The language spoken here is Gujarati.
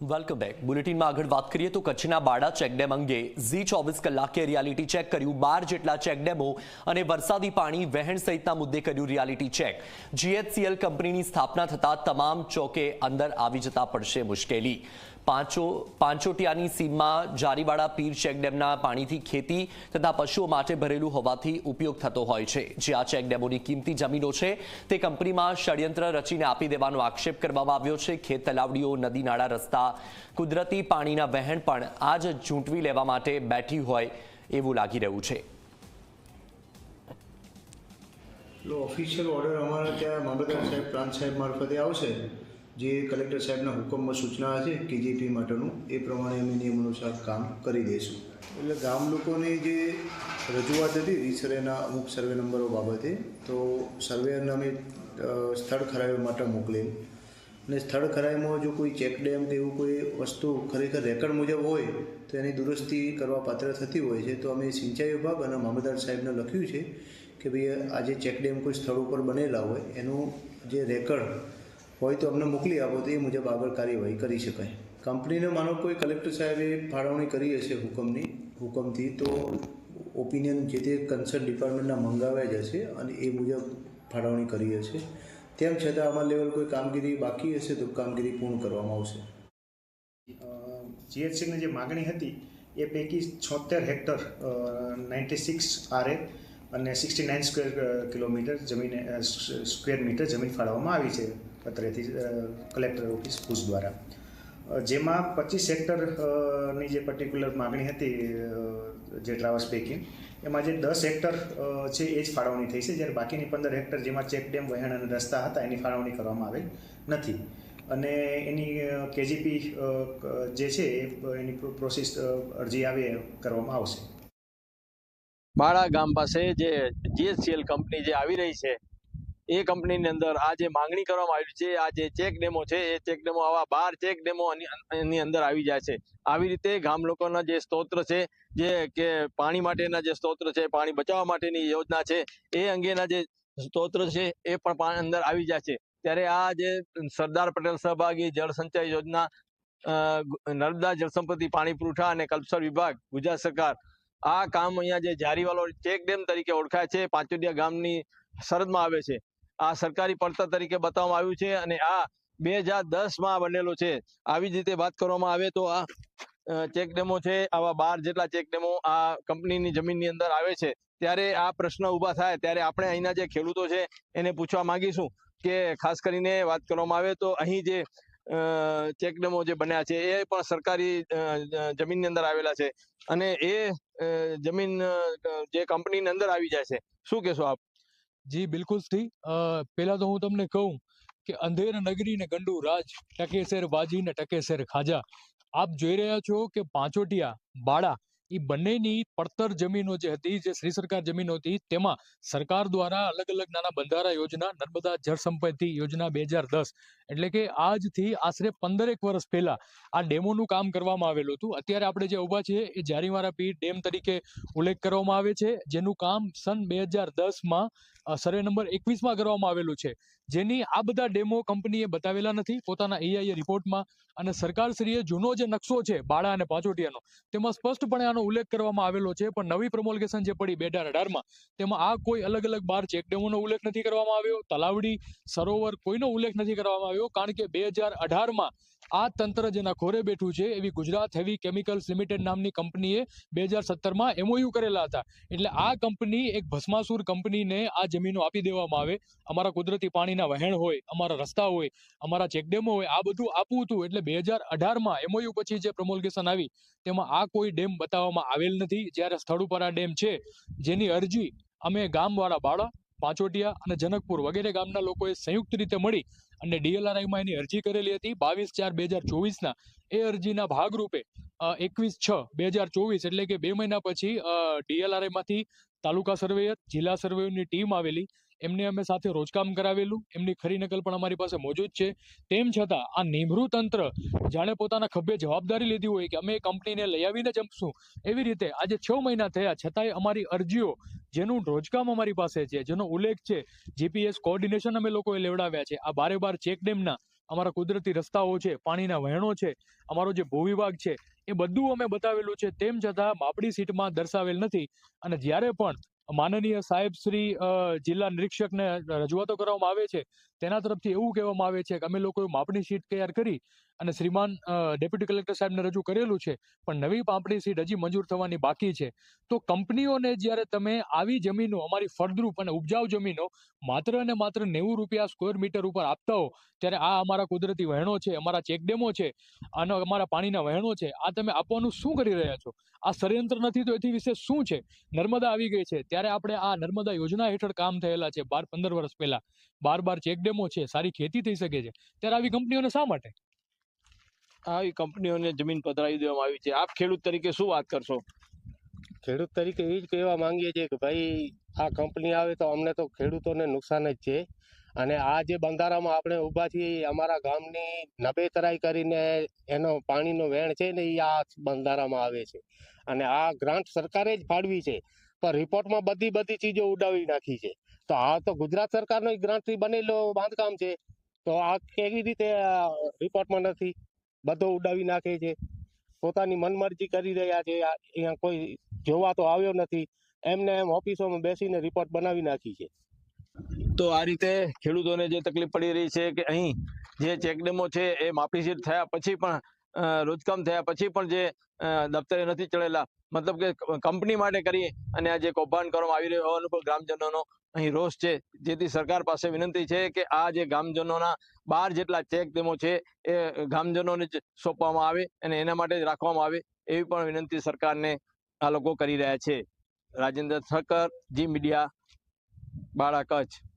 વેલકમ બેક બુલેટિનમાં આગળ વાત કરીએ તો કચ્છના બાડા ચેકડેમ અંગે ઝી ચોવીસ કલાકે રિયાલિટી ચેક કર્યું. બાર જેટલા ચેકડેમો અને વરસાદી પાણી વહેણ સહિતના મુદ્દે કર્યું રિયાલિટી ચેક જીએચસીએલ કંપનીની સ્થાપના થતાં તમામ ચોકે અંદર આવી જતા પડશે મુશ્કેલી. પાંચો પાંચોટિયાની સીમમાં જારીવાડા પીર ચેકડેમના પાણીથી ખેતી તથા પશુઓ માટે ભરેલું હોવાથી ઉપયોગ થતો હોય છે. જે આ ચેકડેમોની કિંમતી જમીનો છે, તે કંપનીમાં ષડયંત્ર રચીને આપી દેવાનો આક્ષેપ કરવામાં આવ્યો છે. ખેત તલાવડીઓ, નદી નાળા રસ્તા કુદરતી પાણીના વહેણ પણ આજ ચૂંટવી લેવા માટે બેઠી હોય એવું લાગી રહ્યું છે. ઓફિશિયલ ઓર્ડર અમારા ત્યાં મામલતદાર સાહેબ, પ્રાંત સાહેબ મારફતે આવશે. જે કલેક્ટર સાહેબના હુકમમાં સૂચના છે કેજીપી માટેનું, એ પ્રમાણે અમે નિયમ અનુસાર કામ કરી દઈશું. એટલે ગામ લોકોની જે રજૂઆત હતી રીસરેના અમુક સર્વે નંબરો બાબતે, તો સર્વેને અમે સ્થળ ખરાઈ માટે મોકલેલ. અને સ્થળ ખરાઈમાં જો કોઈ ચેક ડેમ કે એવું કોઈ વસ્તુ ખરેખર રેકર્ડ મુજબ હોય, તો એની દુરસ્તી કરવા પાત્ર થતી હોય છે. તો અમે સિંચાઈ વિભાગ અને મામલતદાર સાહેબને લખ્યું છે કે ભાઈ આ જે ચેક ડેમ કોઈ સ્થળ ઉપર બનેલા હોય, એનું જે રેકર્ડ હોય તો અમને મોકલી આપો, તો એ મુજબ આગળ કાર્યવાહી કરી શકાય. કંપનીને માનો કોઈ કલેક્ટર સાહેબે ફાળવણી કરી હશે હુકમની, હુકમથી તો ઓપિનિયન જે તે કન્સર્ન ડિપાર્ટમેન્ટના મંગાવ્યા જ હશે અને એ મુજબ ફાળવણી કરી હશે. તેમ છતાં અમારા લેવલ કોઈ કામગીરી બાકી હશે તો કામગીરી પૂર્ણ કરવામાં આવશે. જીએચસીની જે માગણી હતી, એ પૈકી છોતેર હેક્ટર નાઇન્ટી સિક્સ આરે અને સિક્સટી નાઇન સ્ક્વેર કિલોમીટર જમીન સ્ક્વેર મીટર જમીન ફાળવવામાં આવી છે પત્રેથી કલેક્ટર ઓફિસ ભુજ દ્વારા. જેમાં પચીસ હેક્ટરની જે પર્ટિક્યુલર માગણી હતી જે ટ્રાવેલ્સ પૈકી એમાં જે દસ હેક્ટર છે એ જ ફાળવણી થઈ છે. જ્યારે બાકીની પંદર હેક્ટર જેમાં ચેક ડેમ, વહેણ અને રસ્તા હતા, એની ફાળવણી કરવામાં આવેલ નથી. અને એની કેજીપી જે છે એની પ્રો- પ્રોસેસ અરજી આવે કરવામાં આવશે. બાળા ગામ પાસે જે જીએસસીએલ કંપની જે આવી રહી છે એ કંપનીની અંદર આ જે માંગણી કરવામાં આવી છે, આ જે ચેક ડેમો છે, એ ચેક ડેમો આવા બાર ચેક ડેમો એની અંદર આવી જાય છે. આવી રીતે ગામ લોકોના જે સ્તોત્ર છે, જે કે પાણી માટેના જે સ્તોત્ર છે, પાણી બચાવવા માટેની યોજના છે, એ અંગેના જે સ્તોત્ર છે, એ પણ અંદર આવી જાય છે. ત્યારે આ જે સરદાર પટેલ સહભાગી જળ સંચય યોજના નર્મદા જળસંપત્તિ પાણી પુરવઠા અને કલ્પસર વિભાગ, ગુજરાત સરકાર, આ કામ અહીંયા જે જારીવાલો ચેક ડેમ તરીકે ઓળખાય છે પાંચોડિયા ગામની સરહદમાં આવે છે. આ સરકારી પડતર તરીકે બતાવવામાં આવ્યું છે અને આ બે હજાર દસમાં બનેલો છે. આવી જ રીતે વાત કરવામાં આવે તો આ ચેક ડેમો છે, આવા બાર જેટલા ચેક ડેમો આ કંપનીની જમીનની અંદર આવે છે. ત્યારે આ પ્રશ્ન ઊભા થાય ત્યારે આપણે અહીંના જે ખેડૂતો છે એને પૂછવા માંગીશું કે ખાસ કરીને વાત કરવામાં આવે તો અહીં જે ચેક ડેમો જે બન્યા છે એ પણ સરકારી જમીનની અંદર આવેલા છે. અને એ જમીન જે કંપનીની અંદર આવી જાય છે. શું કહેશો આપ? જી બિલકુલ અ, પહેલા તો હું તમને કહું કે અંધેર નગરી ને ગંડુ રાજ ટકે શેર બાજી ને ટકે શેર ખાજા. આપ જોઈ રહ્યા છો કે પાંચોટિયા બાળા એ બંનેની પડતર જમીનો જે હતી, જે શ્રી સરકાર જમીનો હતી, તેમાં સરકાર દ્વારા અલગ અલગ નાના બંધારા યોજના, નર્મદા જળ સંપત્તિ યોજના બે હજાર દસ, એટલે કે આજથી આશરે પંદરેક વર્ષ પહેલા આ ડેમોનું કામ કરવામાં આવેલું હતું. અત્યારે આપણે જે ઊભા છીએ, એ જારીવારા પીર ડેમ તરીકે ઉલ્લેખ કરવામાં આવે છે, જેનું કામ સન બે હજાર દસમાં સર્વે નંબર એકવીસમાં કરવામાં આવેલું છે. જેની આ બધા ડેમો કંપનીએ બતાવેલા નથી, પોતાના એઆઈએ રિપોર્ટમાં, અને સરકારશ્રીએ જૂનો જે નકશો છે, બાળા અને પાંચોટિયાનો, તેમાં સ્પષ્ટપણે આનો ઉલ્લેખ કરવામાં આવેલો છે, પણ નવી પ્રમોલગેશન જે પડી બે હજાર અઢારમાં, તેમાં આ કોઈ અલગ અલગ બાર ચેકડેમોનો ઉલ્લેખ નથી કરવામાં આવ્યો, તલાવડી, સરોવર કોઈનો ઉલ્લેખ નથી કરવામાં આવ્યો, કારણ કે બે હજાર અઢારમાં આ તંત્ર જેના ખોરે બેઠું છે, એવી ગુજરાત હેવી કેમિકલ્સ લિમિટેડ નામની કંપનીએ બે હજાર સત્તરમાં એમઓયુ કરેલા હતા. એટલે આ કંપની એક ભસ્માસુર કંપનીને આ જમીનો આપી દેવામાં આવે. અમારા કુદરતી પાણીના વહેણ હોય, અમારા રસ્તા હોય, અમારા ચેકડેમો હોય, આ બધું આપવું હતું. એટલે બે હજાર અઢારમાં એમઓયુ પછી જે પ્રમોલગેશન આવી, તેમાં આ કોઈ ડેમ બતાવવામાં આવેલ નથી. જ્યારે સ્થળ ડેમ છે, જેની અરજી અમે ગામવાળા બાળા, પાંચોટિયા અને જનકપુર વગેરે ગામના લોકોએ સંયુક્ત રીતે મળી અને ડીએલઆરઆઈમાં એની અરજી કરેલી હતી. બાવીસ ચાર બે હજાર ચોવીસના એ અરજીના ભાગરૂપે એકવીસ છ બે હજાર ચોવીસ એટલે કે બે મહિના પછી ડીએલઆરઆઈમાંથી તાલુકા સર્વેયર જિલ્લા સર્વેયરની ટીમ આવેલી. એમને અમે સાથે રોજકામ કરાવેલું, એમની ખરી નકલ પણ અમારી પાસે મોજૂદ છે. તેમ છતાં, આ નિમરૂ તંત્ર જાણે પોતાના ખભે જવાબદારી લીધી હોય કે અમે કંપનીને લઈ આવીને જમશું. એવી રીતે આજે છ મહિના થયા, છતાંય અમારી અરજીઓ, જેનું રોજકામ અમારી પાસે છે, જેનો ઉલ્લેખ છે, જીપીએસ કોઓર્ડિનેશન અમે લોકોએ લેવડાવ્યા છે. આ બારે બાર ચેક ડેમના અમારા કુદરતી રસ્તાઓ છે, પાણીના વહેણો છે, અમારો જે ભૂવિભાગ છે, એ બધું અમે બતાવેલું છે. તેમ છતાં, માપડી સીટમાં દર્શાવેલ નથી. અને જ્યારે પણ માનનીય સાહેબ શ્રી જિલ્લા નિરીક્ષકને રજૂઆતો કરવામાં આવે છે. તેના તરફથી એવું કહેવામાં આવે છે કે અમે લોકોએ માપણી શીટ તૈયાર કરી અને શ્રીમાન ડેપ્યુટી કલેક્ટર સાહેબને રજૂ કરેલું છે, પણ નવી પાંપડી સીટ હજી મંજૂર થવાની બાકી છે. તો કંપનીઓને જ્યારે તમે આવી જમીનો, અમારી ફળદ્રુપ અને ઉપજાઉ જમીનો માત્ર અને માત્ર નેવું રૂપિયા સ્ક્વેર મીટર ઉપર આપતા હો, ત્યારે આ અમારા કુદરતી વહેણો છે, અમારા ચેકડેમો છે, અને અમારા પાણીના વહેણો છે, આ તમે આપવાનું શું કરી રહ્યા છો? આ ષડયંત્ર નથી તો એથી વિશે શું છે? નર્મદા આવી ગઈ છે, ત્યારે આપણે આ નર્મદા યોજના હેઠળ કામ થયેલા છે, બાર પંદર વર્ષ પહેલા. બાર બાર ચેકડેમો છે, સારી ખેતી થઈ શકે છે, ત્યારે આવી કંપનીઓને શા માટે? આવી કંપનીઓને જમીન પધરાવી દેવામાં આવી છે. આપ ખેડૂત તરીકે શું વાત કરશો? ખેડૂત તરીકે એ જ કહેવા માંગીએ છીએ કે ભાઈ, આ કંપની આવે તો અમને તો ખેડૂતોને નુકસાન જ છે. અને આ જે બંધારામાં આપણે ઊભા છીએ અમારા ગામની નબેતરાઈ કરીને એનો પાણીનો વેણ છે ને, એ આ બંધારામાં આવે છે. અને આ ગ્રાન્ટ સરકારે જ ફાળવી છે. પણ રિપોર્ટમાં બધી બધી ચીજો ઉડાવી નાખી છે. તો આ તો ગુજરાત સરકારનો ગ્રાન્ટથી બનેલો બાંધકામ છે. તો આ કેવી રીતે રિપોર્ટમાં નથી? બધો ઉડાવી નાખે છે. પોતાની મનમરજી કરી રહ્યા છે. અહીંયા કોઈ જોવા તો આવ્યો નથી. એમને એમ ઓફિસોમાં બેસીને રિપોર્ટ બનાવી નાખી છે. તો આ રીતે ખેડૂતોને જે તકલીફ પડી રહી છે કે અહીં જે ચેકડેમો છે એ માપીસીટ થયા પછી પણ રોજકામ થયા પછી પણ જે દફતરે નથી ચડેલા. મતલબ કે કંપની માટે કરી અને આ જે કૌભાંડ કરવામાં આવી રહ્યું હોવાનું પણ ગ્રામજનોનો અહીં રોષ છે. જેથી સરકાર પાસે વિનંતી છે કે આ જે ગામજનોના બાર જેટલા ચેક ડેમો છે એ ગામજનોને જ સોંપવામાં આવે અને એના માટે જ રાખવામાં આવે એવી પણ વિનંતી સરકારને આ લોકો કરી રહ્યા છે. રાજેન્દ્ર ઠક્કર, જી મીડિયા બાળા કચ્છ